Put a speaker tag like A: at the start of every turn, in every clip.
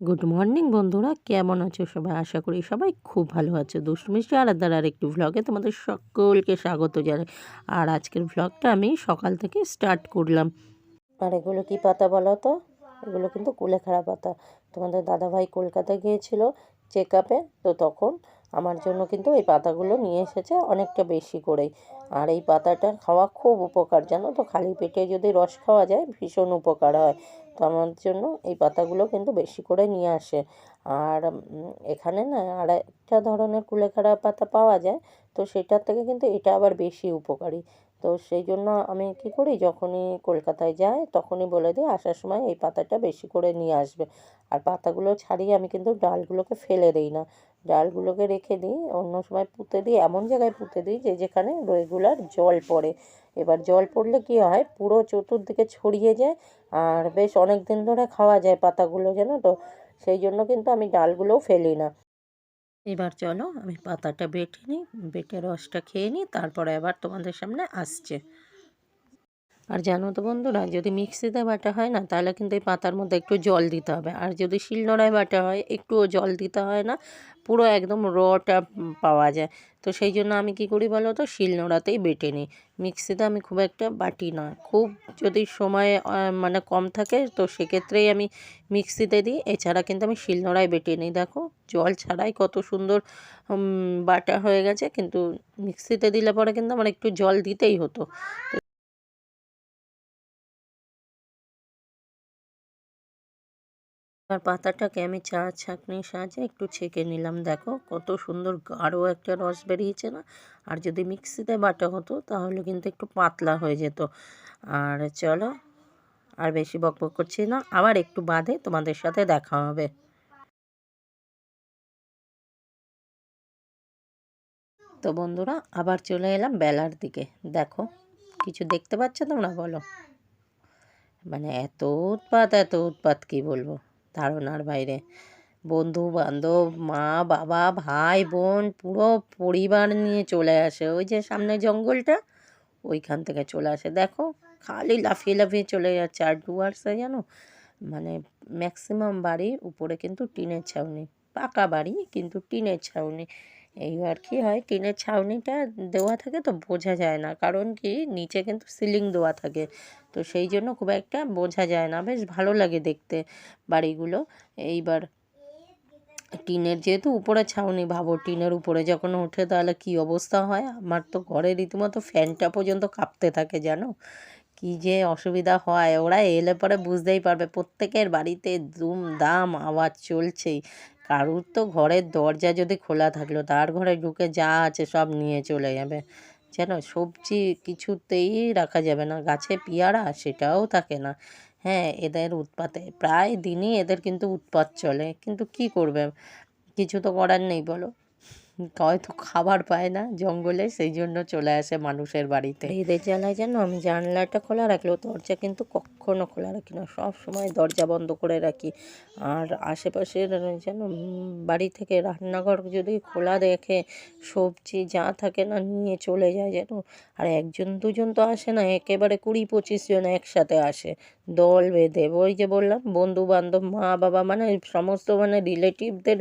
A: Good morning বন্ধুরা, কেমন আছো সবাই? আশা করি সবাই খুব ভালো আছো। দুষ্টমিষ্টি আর একটি ভ্লগে তোমাদের সকলকে স্বাগত জানাই। আর আজকের ভ্লগটা আমি সকাল থেকে স্টার্ট করলাম। আর এগুলো কি পাতা বলো তো? এগুলো কিন্তু কুলেখাড়া পাতা। তোমাদের দাদাভাই কলকাতা গিয়েছিল চেক আপে তো তখন আমার জন্য কিন্তু এই পাতাগুলো নিয়ে এসেছে অনেকটা বেশি করেই। আর এই পাতাটা খাওয়া খুব উপকার, জানো তো? খালি পেটে যদি রস খাওয়া যায়, ভীষণ উপকার হয়। তো আমার জন্য এই পাতাগুলো কিন্তু বেশি করে নিয়ে আসে। আর এখানে না আর একটা ধরনের কুলেখাড়া পাতা পাওয়া যায়, তো সেটার থেকে কিন্তু এটা আবার বেশি উপকারী। তো সেই জন্য আমি কি করি? যখনই কলকাতায় যাই, তখনই বলে দিই, আসার সময় এই পাতাটা বেশি করে নিয়ে আসবে। আর পাতাগুলো ছাড়িয়ে আমি কিন্তু ডালগুলোকে ফেলে দিই না। ডালগুলোকে রেখে দিই, অন্য সময় পুঁতে দিই, এমন জায়গায় পুঁতে দিই যে যেখানে রেগুলার জল পড়ে। এবার জল পড়লে কি হয়? পুরো চতুর্দিকে ছড়িয়ে যায় আর বেশ অনেক দিন ধরে খাওয়া যায় পাতাগুলো, জানো তো? সেই জন্য কিন্তু আমি ডালগুলোও ফেলি না। এবার চলো আমি পাতাটা বেটে নিই, বেটে রসটা খেয়ে নিই, তারপরে আবার তোমাদের সামনে আসছে। আর জানো তো বন্ধুরা, যদি মিক্সিতে বাটা হয় না, তাহলে কিন্তু এই পাতার মধ্যে একটু জল দিতে হবে। আর যদি শিলনোড়ায় বাটা হয়, একটুও জল দিতে হয় না, পুরো একদম রটা পাওয়া যায়। তো সেই জন্য আমি কি করি বলো তো, শিলনোড়াতেই বেটে নিই। মিক্সিতে আমি খুব একটা বাটি না। খুব যদি সময় মানে কম থাকে, তো সেক্ষেত্রেই আমি মিক্সিতে দিই। এছাড়া কিন্তু আমি শিলনোড়ায় বেটে নিই। দেখো, জল ছাড়াই কত সুন্দর বাটা হয়ে গেছে। কিন্তু মিক্সিতে দিলে পরে কিন্তু আমার একটু জল দিতেই হতো। আর পাতাটাকে আমি চা ছাঁকনির সাহায্যে একটু ছেঁকে নিলাম। দেখো কত সুন্দর গাঢ় একটা রস বেরিয়েছে না? আর যদি মিক্সিতে বাটা হতো তাহলে কিন্তু একটু পাতলা হয়ে যেত। আর চলো, আর বেশি বকবক করছি না, আবার একটু বাদে তোমাদের সাথে দেখা হবে। তো বন্ধুরা, আবার চলে এলাম বেলার দিকে। দেখো, কিছু দেখতে পাচ্ছ তোমরা বলো? মানে এত উৎপাত এত উৎপাত, কি বলব? ধারণার বাইরে। বন্ধু, বান্ধব, মা, বাবা, ভাই, বোন, পুরো পরিবার নিয়ে চলে আসে। ওই যে সামনে জঙ্গলটা, ওইখান থেকে চলে আসে। দেখো, খালি লাফিয়ে লাফিয়ে চলে যাচ্ছে। আর ডুয়ার্সে জানো? মানে ম্যাক্সিমাম বাড়ি উপরে কিন্তু টিনের ছাউনি, পাকা বাড়ি কিন্তু টিনের ছাউনি। এইবার কি হয়, টিনের ছাউনিটা দেওয়া থাকে তো বোঝা যায় না। কারণ কি, নিচে কিন্তু সিলিং দেওয়া থাকে। তো সেই জন্য খুব একটা বোঝা যায় না। বেশ ভালো লাগে দেখতে বাড়িগুলো। এইবার টিনের যেহেতু উপরে ছাউনি ভাবো, টিনের উপরে যখন ওঠে তাহলে কি অবস্থা হয়? আমার তো ঘরে রীতিমতো ফ্যানটা পর্যন্ত কাঁপতে থাকে, জানো? কি যে অসুবিধা হয়। ওরা এলে পরে বুঝতেই পারবে। প্রত্যেকের বাড়িতে দুম দাম আওয়াজ চলছেই। কারুর তো ঘরের দরজা যদি খোলা থাকল, তার ঘরে ঢুকে যা আছে সব নিয়ে চলে যাবে। যেন সবজি কিছুতেই রাখা যাবে না, গাছে পেয়ারা সেটাও থাকে না। হ্যাঁ এদের উৎপাতে, প্রায় দিনই এদের কিন্তু উৎপাত চলে, কিন্তু কি করবে? কিছু তো করার নেই বলো। হয়তো খাবার পায় না জঙ্গলে, সেই জন্য চলে আসে মানুষের বাড়িতে। এদের জ্বালায় যেন আমি জানলাটা খোলা রাখলেও দরজা কিন্তু কখনো খোলা রাখি না, সব সময় দরজা বন্ধ করে রাখি। আর আশেপাশের যেন বাড়ি থেকে রান্নাঘর যদি খোলা দেখে, সবজি যা থাকে না নিয়ে চলে যায় যেন, আর একজন দুজন তো আসে না, একেবারে কুড়ি পঁচিশ জন একসাথে আসে। দল বেঁধে, ওই যে বললাম বন্ধু বান্ধব মা বাবা মানে সমস্ত মানে রিলেটিভদের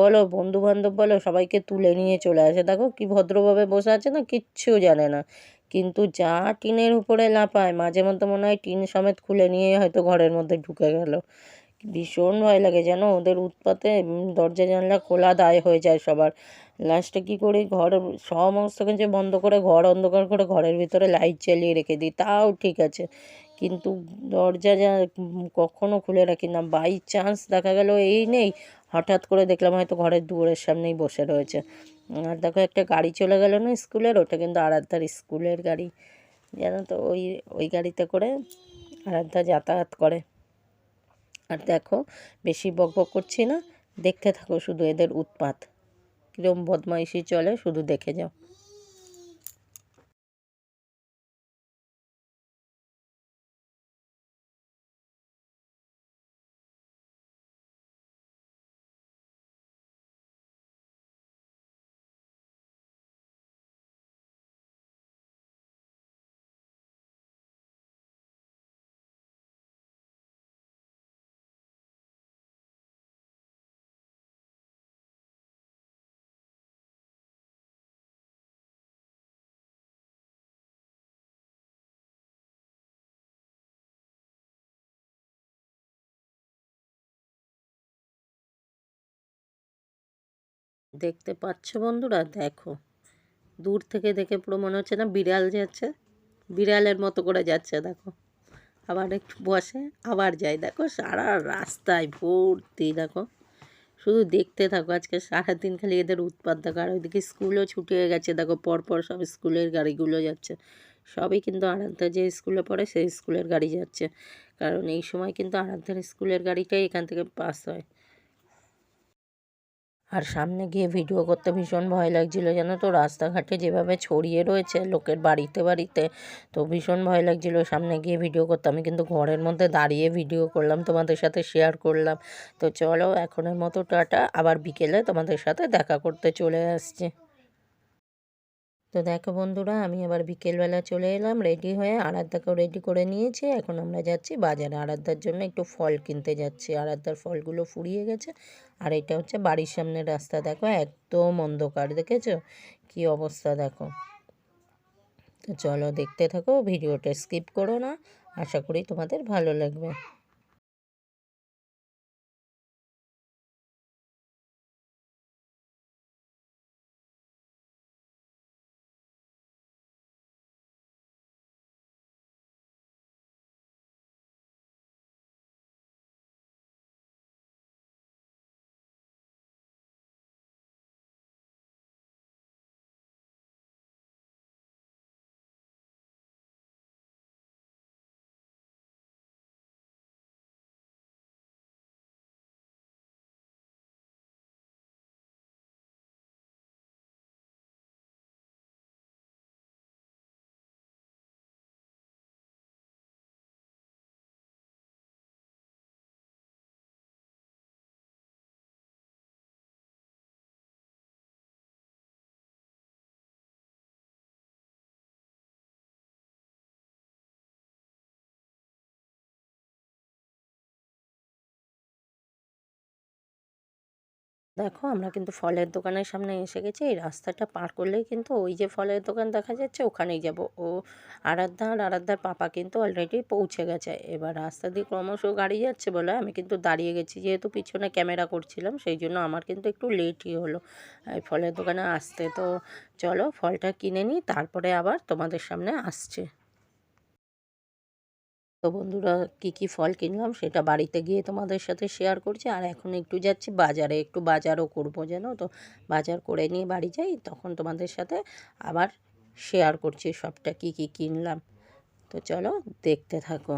A: বলো বন্ধু বান্ধব বলো, সবাইকে তুলে নিয়ে চলে আসে। দেখো কি ভদ্রভাবে বসে আছে না, কিচ্ছু জানে না। কিন্তু যা টিনের উপরে লাফায় মাঝে মধ্যে মনে হয় টিন সমেত খুলে নিয়ে হয়তো ঘরের মধ্যে ঢুকে গেল। ভীষণ ভয় লাগে যেন ওদের উৎপাতে দরজা জানলা খোলা দায় হয়ে যায় সবার। লাস্টে কী করি, ঘর, সমস্ত কিছু বন্ধ করে, ঘর অন্ধকার করে ঘরের ভিতরে লাইট জ্বালিয়ে রেখে দিই, তাও ঠিক আছে। কিন্তু দরজা যা কখনো খুলে রাখি না। বাই চান্স দেখা গেল এই নেই। হঠাৎ করে দেখলাম হয়তো ঘরের দুয়ারের সামনেই বসে রয়েছে। আর দেখো একটা গাড়ি চলে গেল না স্কুলের, ওটা কিন্তু আরাধ্যার স্কুলের গাড়ি। জানো তো, ওই ওই গাড়িতে করে আরাধ্যা যাতায়াত করে। আর দেখো, বেশি বক বক করছি না। দেখতে থাকো শুধু এদের উৎপাত। কীরকম বদমাইশি চলে, শুধু দেখে যাও। দেখতে পাচ্ছ বন্ধুরা? দেখো। দূর থেকে দেখে পুরো মনে হচ্ছে না বিড়াল যাচ্ছে। বিড়ালের মতো করে যাচ্ছে, দেখো। আবার একটু বসে, আবার যায় দেখো, সারা রাস্তায় ভর্তি দেখো। শুধু দেখতে থাকো, আজকে সারাদিন খালি এদের উৎপাত দেখো। আর ওইদিকে স্কুলও ছুটি হয়ে গেছে, দেখো। পরপর সব স্কুলের গাড়িগুলো যাচ্ছে। সবই কিন্তু আরাধ্যা যে স্কুলে পড়ে, সেই স্কুলের গাড়ি যাচ্ছে। কারণ এই সময় কিন্তু আরাধ্যার স্কুলের গাড়িটাই এখান থেকে পাস হয়। আর সামনে গিয়ে ভিডিও করতে ভীষণ ভয় লাগছিল, জানো তো? রাস্তাঘাটে যেভাবে ছড়িয়ে রয়েছে লোকের বাড়িতে বাড়িতে, তো ভীষণ ভয় লাগছিল সামনে গিয়ে ভিডিও করতে। আমি কিন্তু ঘরের মধ্যে দাঁড়িয়ে ভিডিও করলাম, তোমাদের সাথে শেয়ার করলাম। তো চলো এখনের মতো টাটা, আবার বিকেলে তোমাদের সাথে দেখা করতে চলে আসছি। তো দেখো বন্ধুরা, আমি আবার বিকেলবেলা চলে এলাম, রেডি হয়ে আরাধ্যাকেও রেডি করে নিয়েছি। এখন আমরা যাচ্ছি বাজারে। আরাধ্যার জন্য একটু ফল কিনতে যাচ্ছি। আরাধ্যার ফলগুলো ফুরিয়ে গেছে। আর এটা হচ্ছে বাড়ির সামনের রাস্তা। দেখো, একদম অন্ধকার, দেখেছ? কি অবস্থা, দেখো। তো চলো দেখতে থাকো, ভিডিওটা স্কিপ করো না। আশা করি তোমাদের ভালো লাগবে। দেখো আমরা কিন্তু ফলের দোকানের সামনে এসে গেছি, এই রাস্তাটা পার করলেই কিন্তু ওই যে ফলের দোকান দেখা যাচ্ছে ওখানেই যাব। ও আরাধ্যা আর আরাধ্যার পাপা কিন্তু অলরেডি পৌঁছে গেছে। এবার রাস্তা দিয়ে ক্রমশ গাড়ি যাচ্ছে বলে আমি কিন্তু দাঁড়িয়ে গেছি, যেহেতু পিছনে ক্যামেরা করছিলাম, সেই জন্য আমার কিন্তু একটু লেটই হলো। এই ফলের দোকানে আসতে, তো চলো ফলটা কিনে নিই, তারপরে আবার তোমাদের সামনে আসছে। তো বন্ধুরা কি কি ফল কিনলাম সেটা বাড়িতে গিয়ে তোমাদের সাথে শেয়ার করছি। আর এখন একটু যাচ্ছি বাজারে, একটু বাজারও করব যেন তো? বাজার করে নিয়ে বাড়ি যাই, তখন তোমাদের সাথে আবার শেয়ার করছি সবটা কি কি কিনলাম। তো চলো দেখতে থাকো।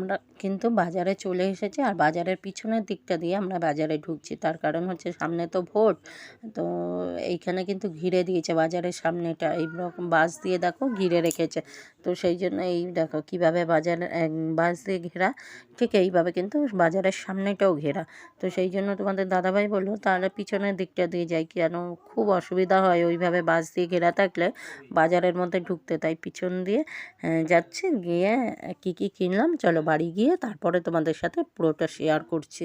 A: আমরা কিন্তু বাজারে চলে এসেছি আর বাজারের পিছনের দিকটা দিয়ে আমরা বাজারে ঢুকছি। তার কারণ হচ্ছে সামনে তো ভোট, তো এইখানে কিন্তু ঘিরে দিয়েছে বাজারের সামনেটা। এই রকম বাস দিয়ে দেখো ঘিরে রেখেছে। তো সেই জন্য এই দেখো কীভাবে বাজার বাস দিয়ে ঘেরা, ঠিক এইভাবে কিন্তু বাজারের সামনেটাও ঘেরা। তো সেই জন্য তোমাদের দাদাভাই বলল, তাহলে পিছনের দিকটা দিয়ে যাই। কেন? খুব অসুবিধা হয় ওইভাবে বাস দিয়ে ঘেরা থাকলে বাজারের মধ্যে ঢুকতে। তাই পিছন দিয়ে যাচ্ছে, গিয়ে কী কী কিনলাম, চলো বাড়ি গিয়ে তারপরে তোমাদের সাথে পুরোটা শেয়ার করছি।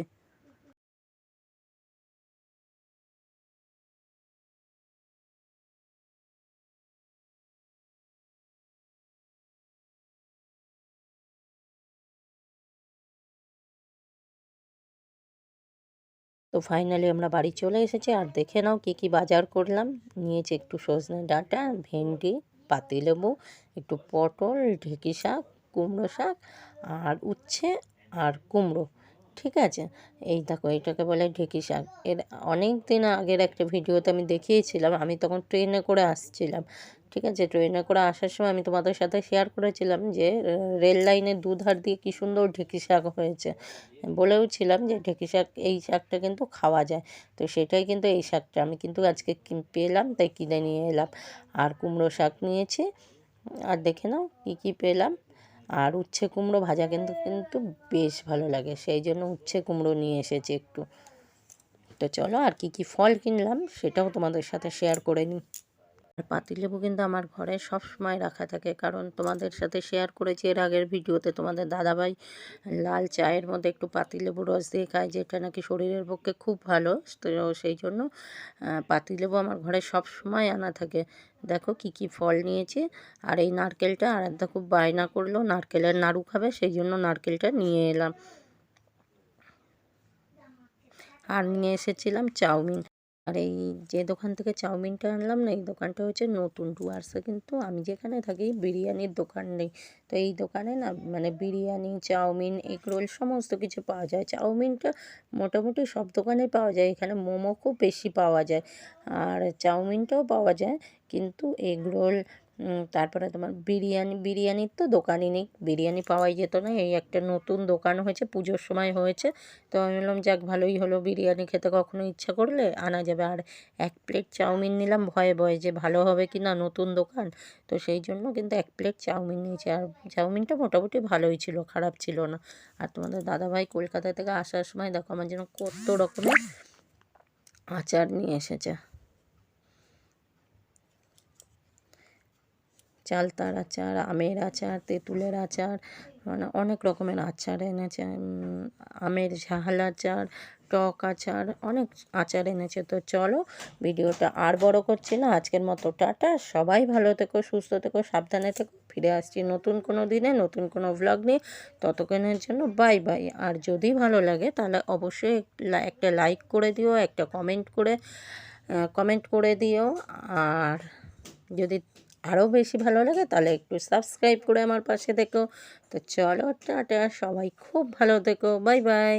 A: তো ফাইনালি আমরা বাড়ি চলে এসেছি, আর দেখে নাও কী কী বাজার করলাম। নিয়েছি একটু সজনে ডাঁটা, ভেন্ডি, পাতিলেবু, একটু পটল, ঢেঁকি শাক কুমড়ো শাক আর উচ্ছে আর কুমড়ো, ঠিক আছে? এই দেখো, এটাকে বলে ঢেঁকি শাক। এর অনেক দিন আগের একটা ভিডিওতে আমি দেখিয়েছিলাম, আমি তখন ট্রেনে করে আসছিলাম, ঠিক আছে? ট্রেনে করে আসার সময় আমি তোমাদের সাথে শেয়ার করেছিলাম যে রেল লাইনের দুধার দিয়ে কী সুন্দর ঢেঁকি শাক হয়েছে। বলেও ছিলাম যে, ঢেঁকি শাক, এই শাকটা কিন্তু খাওয়া যায়। তো সেটাই কিন্তু এই শাকটা। আমি কিন্তু আজকে পেলাম, তাই কিনে নিয়ে এলাম। আর কুমড়ো শাক নিয়েছি। আর দেখে নাও কী কী পেলাম। আর উচ্ছে কুমড়ো ভাজা কিন্তু কিন্তু বেশ ভালো লাগে। সেই জন্য উচ্ছে কুমড়ো নিয়ে এসেছি একটু। তো চলো আর কি কি ফল কিনলাম সেটাও তোমাদের সাথে শেয়ার করে নিই। পাতিলেবু কিন্তু আমার ঘরে সব সময় রাখা থাকে। কারণ তোমাদের সাথে শেয়ার করেছি এর আগের ভিডিওতে তোমাদের দাদাভাই লাল চায়ের মধ্যে একটু পাতিলেবু রস দিয়ে খায়, যেটা নাকি শরীরের পক্ষে খুব ভালো। তো সেই জন্য পাতিলেবু আমার ঘরে সব সময় আনা থাকে। দেখো কি কি ফল নিয়েছি, আর এই নারকেলটা আর একটা খুব বায়না করল, নারকেলের নাড়ু খাবে, সেই জন্য নারকেলটা নিয়ে এলাম। আর নিয়ে এসেছিলাম চাউমিন। আর এই যে দোকান থেকে চাউমিনটা আনলাম না এই দোকানটা হচ্ছে নতুন ডুয়ার্সে কিন্তু আমি যেখানে থাকি বিরিয়ানির দোকান নেই। তো এই দোকানে না মানে বিরিয়ানি চাউমিন এগ রোল সমস্ত কিছু পাওয়া যায়। চাউমিনটা মোটামুটি সব দোকানে পাওয়া যায় এখানে মোমো খুব বেশি পাওয়া যায়। আর চাউমিনটাও পাওয়া যায় কিন্তু এগ রোল উম, তারপরে তোমার বিরিয়ানি, বিরিয়ানির তো দোকানই নেই। বিরিয়ানি পাওয়াই যেত না। এই একটা নতুন দোকান হয়েছে, পুজোর সময় হয়েছে। তো আমি বললাম, যাক, ভালোই হলো বিরিয়ানি খেতে। কখনো ইচ্ছা করলে আনা যাবে। আর এক প্লেট চাউমিন নিলাম, ভয়ে ভয়ে যে ভালো হবে কি না নতুন দোকান। তো সেই জন্য কিন্তু এক প্লেট চাউমিন নিয়েছি। আর চাউমিনটা মোটামুটি ভালোই ছিল, খারাপ ছিল না। আর তোমাদের দাদাভাই কলকাতা থেকে আসার সময় দেখো, আমার জন্য কত রকমের আচার নিয়ে এসেছে। চালতার আচার, আমের আচার, তেঁতুলের আচার মানে অনেক রকমের আচার এনেছে আমের ঝাল আচার, টক আচার, অনেক আচার এনেছে। তো চলো ভিডিওটা আর বড় করছি না। আজকের মতো টাটা। সবাই ভালো থেকো, সুস্থ থেকো, সাবধানে থেকো। ফিরে আসছি নতুন কোনো দিনে, নতুন কোনো ভ্লগ নিয়ে। ততক্ষণের জন্য বাই বাই আর যদি ভালো লাগে, তাহলে অবশ্যই একটা লাইক করে দিও, একটা কমেন্ট করে কমেন্ট করে দিও। আর যদি আরও বেশি ভালো লাগে তাহলে একটু সাবস্ক্রাইব করে আমার পাশে দেখো। তো চলো টাটা, সবাই খুব ভালো দেখো বাই বাই।